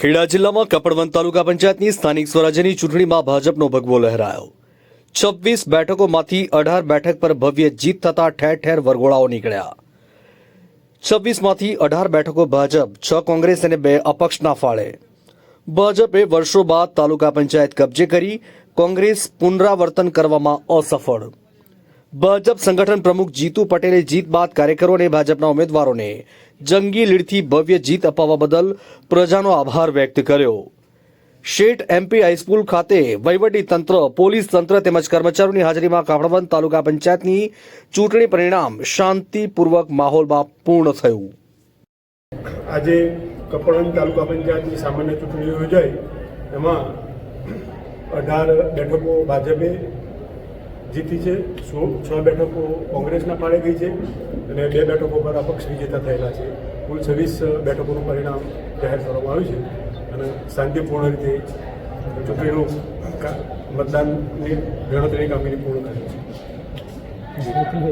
ખેડા જિલ્લામાં કપડવંત તાલુકા પંચાયતની સ્થાનિક સ્વરાજ્યની ચૂંટણીમાં ભાજપનો ભગવો લહેરાયો. છવ્વીસ બેઠકોમાંથી અઢાર બેઠક પર ભવ્ય જીત થતા ઠેર ઠેર વરઘોડાઓ નીકળ્યા. છવ્વીસમાંથી અઢાર બેઠકો ભાજપ, છ કોંગ્રેસ અને બે અપક્ષના ફાળે. ભાજપે વર્ષો બાદ તાલુકા પંચાયત કબજે કરી કોંગ્રેસ પુનરાવર્તન કરવામાં અસફળ. ભાજપ સંગઠન પ્રમુખ જીતુ પટેલે જીત બાદ કાર્યકરો અને ભાજપના ઉમેદવારોને જંગી લીડથી ભવ્ય જીત અપાવવા બદલ પ્રજાનો આભાર વ્યક્ત કર્યો. શેઠ એમપી હાઈસ્કૂલ ખાતે વહીવટી તંત્ર, પોલીસ તંત્ર તેમજ કર્મચારીઓની હાજરીમાં કાપડવંત તાલુકા પંચાયતની ચૂંટણી પરિણામ શાંતિપૂર્વક માહોલમાં પૂર્ણ થયું. આજે કપડવંત તાલુકા પંચાયતની સામાન્ય ચૂંટણી યોજાઈ. એમાં અઢાર બેઠકો ભાજપે જીતી છે. છ બેઠકો કોંગ્રેસના ફાળે ગઈ છે અને બે બેઠકો પર અપક્ષ વિજેતા થયેલા છે. કુલ છવ્વીસ બેઠકોનું પરિણામ જાહેર કરવામાં આવ્યું છે. અને શાંતિપૂર્ણ રીતે ચૂંટણીનું મતદાનની ગણતરીની કામગીરી પૂર્ણ કરી છે.